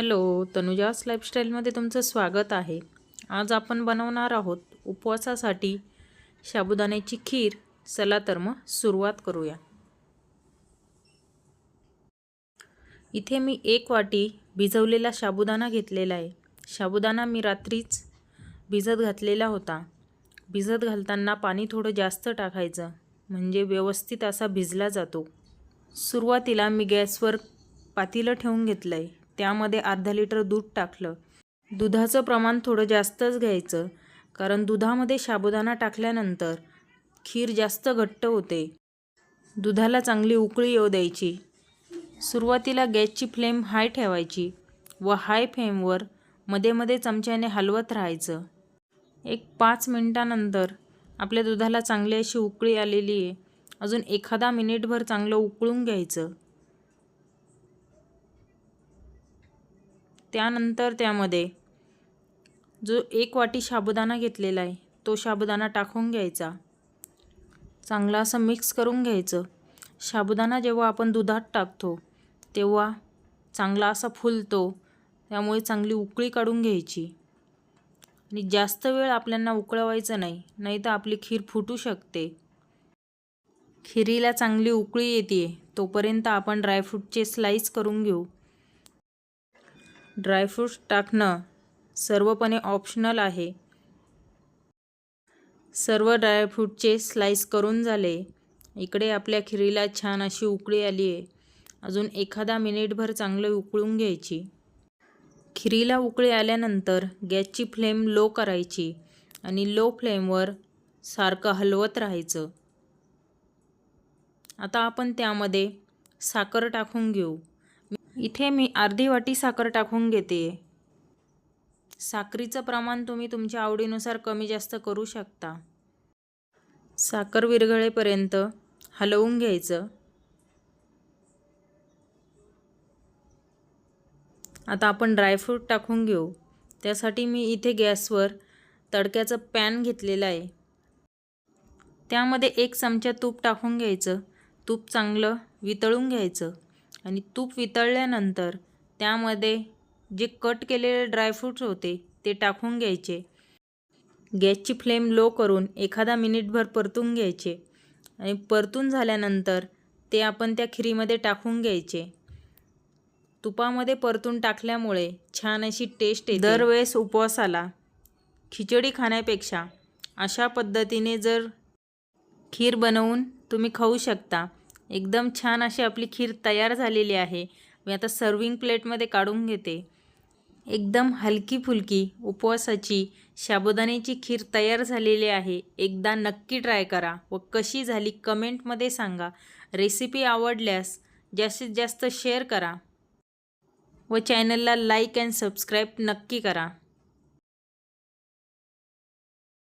Hello तनुजास लाईफस्टाईलमध्ये तुमचं स्वागत आहे. आज आपण बनवणार आहोत उपवासासाठी साबुदाण्याची खीर. चला तर मग सुरुवात करूया. इथे मी एक वाटी भिजवलेला साबुदाणा घेतलेला आहे. साबुदाणा मी रात्रीच भिजत घातलेला होता. भिजत घालताना पाणी थोडं जास्त टाकायचं म्हणजे व्यवस्थित असा भिजला जातो. सुरुवातीला मी गॅसवर पातीलं ठेवून घेतलं आहे त्यामध्ये अर्धा लिटर दूध टाकलं. दुधाचं प्रमाण थोडं जास्तच घ्यायचं कारण दुधामध्ये साबुदाणा टाकल्यानंतर खीर जास्त घट्ट होते. दुधाला चांगली उकळी येऊ द्यायची. सुरुवातीला गॅसची फ्लेम हाय ठेवायची व हाय फ्लेमवर मध्ये मध्ये चमच्याने हलवत राहायचं. एक पाच मिनटानंतर आपल्या दुधाला चांगली अशी उकळी आलेली आहे. अजून एखादा मिनिटभर चांगलं उकळून घ्यायचं. त्यानंतर त्यामध्ये जो एक वाटी साबुदाणा घेतलेला आहे तो साबुदाणा टाकून घ्यायचा. चांगला असं मिक्स करून घ्यायचं. साबुदाणा जेव्हा आपण दुधात टाकतो तेव्हा चांगला असा फुलतो त्यामुळे चांगली उकळी काढून घ्यायची. आणि जास्त वेळ आपल्यांना उकळवायचं नाही नाही तर आपली खीर फुटू शकते. खिरीला चांगली उकळी येते तोपर्यंत आपण ड्रायफ्रूटचे स्लाईस करून घेऊ. ड्रायफ्रूट्स टाकणं सर्वपणे ऑप्शनल आहे. सर्व ड्रायफ्रूटचे स्लाईस करून झाले. इकडे आपल्या खिरीला छान अशी उकळी आली आहे. अजून एखादा मिनिटभर चांगलं उकळून घ्यायची. खिरीला उकळी आल्यानंतर गॅसची फ्लेम लो करायची आणि लो फ्लेमवर सारखं हलवत राहायचं. आता आपण त्यामध्ये साखर टाकून घेऊ. इथे मी अर्धी वाटी साखर टाकून घेते. साखरीचं प्रमाण तुम्ही तुमच्या आवडीनुसार कमी जास्त करू शकता. साखर विरघळेपर्यंत हलवून घ्यायचं. आता आपण ड्रायफ्रूट टाकून घेऊ. त्यासाठी मी इथे गॅसवर तडक्याचं पॅन घेतलेलं आहे. त्यामध्ये एक चमचा तूप टाकून घ्यायचं. तूप चांगलं वितळून घ्यायचं. आणि तूप वितळल्यानंतर त्यामध्ये जे कट केलेले ड्रायफ्रूट्स होते ते टाकून घ्यायचे. गॅसची फ्लेम लो करून एखादा मिनिटभर परतून घ्यायचे. आणि परतून झाल्यानंतर ते आपण त्या खिरीमध्ये टाकून घ्यायचे. तुपामध्ये परतून टाकल्यामुळे छान अशी टेस्ट येते. दरवेळेस उपवासाला खिचडी खाण्यापेक्षा अशा पद्धतीने जर खीर बनवून तुम्ही खाऊ शकता. एकदम छान अशी आपली खीर तयार झालेली आहे. मी आता सर्विंग प्लेटमध्ये काढून घेते. एकदम हलकी फुलकी उपवासाची साबुदाण्याची खीर तयार झालेली आहे. एकदा नक्की ट्राय करा व कशी झाली कमेंटमध्ये सांगा. रेसिपी आवडल्यास जास्तीत जास्त शेअर करा. व चॅनलला लाईक अँड सबस्क्राईब नक्की करा.